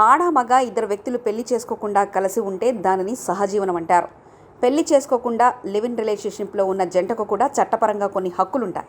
ఆడ మగ ఇద్దరు వ్యక్తులు పెళ్ళి చేసుకోకుండా కలిసి ఉంటే దానిని సహజీవనం అంటారు. పెళ్ళి చేసుకోకుండా లివ్ ఇన్ రిలేషన్షిప్లో ఉన్న జంటకు కూడా చట్టపరంగా కొన్ని హక్కులుంటాయి.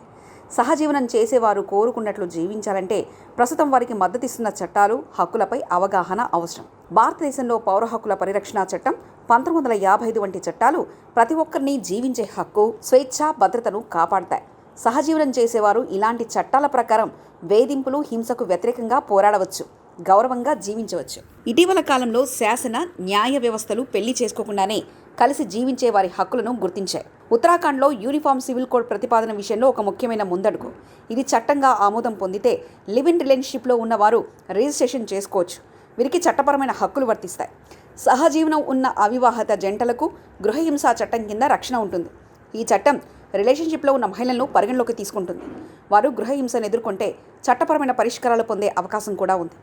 సహజీవనం చేసేవారు కోరుకున్నట్లు జీవించాలంటే ప్రస్తుతం వారికి మద్దతిస్తున్న చట్టాలు హక్కులపై అవగాహన అవసరం. భారతదేశంలో పౌర హక్కుల పరిరక్షణ చట్టం పంతొమ్మిది వందల యాభై ఐదు వంటి చట్టాలు ప్రతి ఒక్కరిని జీవించే హక్కు స్వేచ్ఛ భద్రతను కాపాడతాయి. సహజీవనం చేసేవారు ఇలాంటి చట్టాల ప్రకారం వేధింపులు హింసకు వ్యతిరేకంగా పోరాడవచ్చు. గౌరవంగా జీవించవచ్చు. ఇటీవల కాలంలో శాసన న్యాయ వ్యవస్థలు పెళ్ళి చేసుకోకుండానే కలిసి జీవించే వారి హక్కులను గుర్తించాయి. ఉత్తరాఖండ్లో యూనిఫామ్ సివిల్ కోడ్ ప్రతిపాదన విషయంలో ఒక ముఖ్యమైన ముందడుగు. ఇది చట్టంగా ఆమోదం పొందితే లివ్ ఇన్ రిలేషన్షిప్లో ఉన్నవారు రిజిస్ట్రేషన్ చేసుకోవచ్చు. వీరికి చట్టపరమైన హక్కులు వర్తిస్తాయి. సహజీవనం ఉన్న అవివాహత జంటలకు గృహహింసా చట్టం కింద రక్షణ ఉంటుంది. ఈ చట్టం రిలేషన్షిప్లో ఉన్న మహిళలను పరిగణలోకి తీసుకుంటుంది. వారు గృహహింసను ఎదుర్కొంటే చట్టపరమైన పరిష్కారాలు పొందే అవకాశం కూడా ఉంది.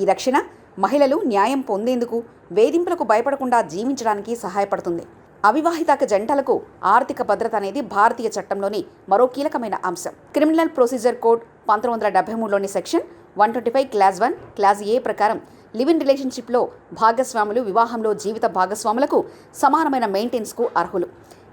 ఈ రక్షణ మహిళలు న్యాయం పొందేందుకు వేధింపులకు భయపడకుండా జీవించడానికి సహాయపడుతుంది. అవివాహిత జంటలకు ఆర్థిక భద్రత అనేది భారతీయ చట్టంలోని మరో కీలకమైన అంశం. క్రిమినల్ ప్రొసీజర్ కోడ్ పంతొమ్మిది వందల డెబ్బై మూడులోని section one twenty five clause one clause A ప్రకారం లివ్ ఇన్ రిలేషన్షిప్లో భాగస్వాములు వివాహంలో జీవిత భాగస్వాములకు సమానమైన మెయింటెనెన్స్కు అర్హులు.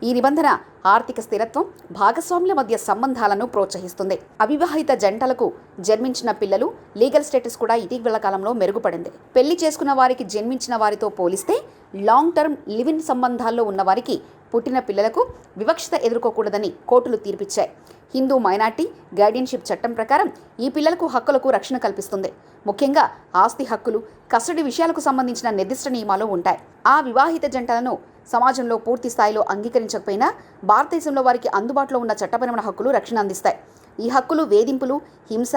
ఈ నిబంధన ఆర్థిక స్థిరత్వం భాగస్వాముల మధ్య సంబంధాలను ప్రోత్సహిస్తుంది. అవివాహిత జంటలకు జన్మించిన పిల్లలు లీగల్ స్టేటస్ కూడా ఇటీవల కాలంలో మెరుగుపడింది. పెళ్ళి చేసుకున్న వారికి జన్మించిన వారితో పోలిస్తే లాంగ్ టర్మ్ లివ్ ఇన్ సంబంధాల్లో ఉన్న వారికి పుట్టిన పిల్లలకు వివక్షత ఎదుర్కోకూడదని కోర్టులు తీర్పిచ్చాయి. హిందూ మైనార్టీ గైడియన్షిప్ చట్టం ప్రకారం ఈ పిల్లలకు హక్కులకు రక్షణ కల్పిస్తుంది. ముఖ్యంగా ఆస్తి హక్కులు కస్టడీ విషయాలకు సంబంధించిన నిర్దిష్ట నియమాలు ఉంటాయి. ఆ వివాహిత జంటలను సమాజంలో పూర్తి స్థాయిలో అంగీకరించకపోయినా భారతదేశంలో వారికి అందుబాటులో ఉన్న చట్టపరమైన హక్కులు రక్షణ అందిస్తాయి. ఈ హక్కులు వేధింపులు హింస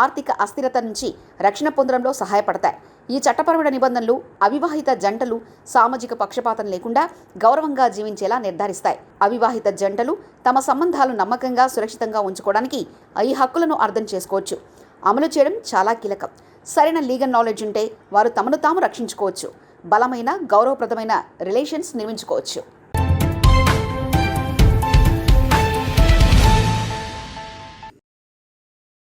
ఆర్థిక అస్థిరత నుంచి రక్షణ పొందడంలో సహాయపడతాయి. ఈ చట్టపరమైన నిబంధనలు అవివాహిత జంటలు సామాజిక పక్షపాతం లేకుండా గౌరవంగా జీవించేలా నిర్ధారిస్తాయి. అవివాహిత జంటలు తమ సంబంధాలు నమ్మకంగా సురక్షితంగా ఉంచుకోవడానికి ఈ హక్కులను అర్థం చేసుకోవచ్చు. అమలు చేయడం చాలా కీలకం. సరైన లీగల్ నాలెడ్జ్ ఉంటే వారు తమను తాము రక్షించుకోవచ్చు. బలమైన గౌరవప్రదమైన రిలేషన్స్ నిర్మించుకోవచ్చు.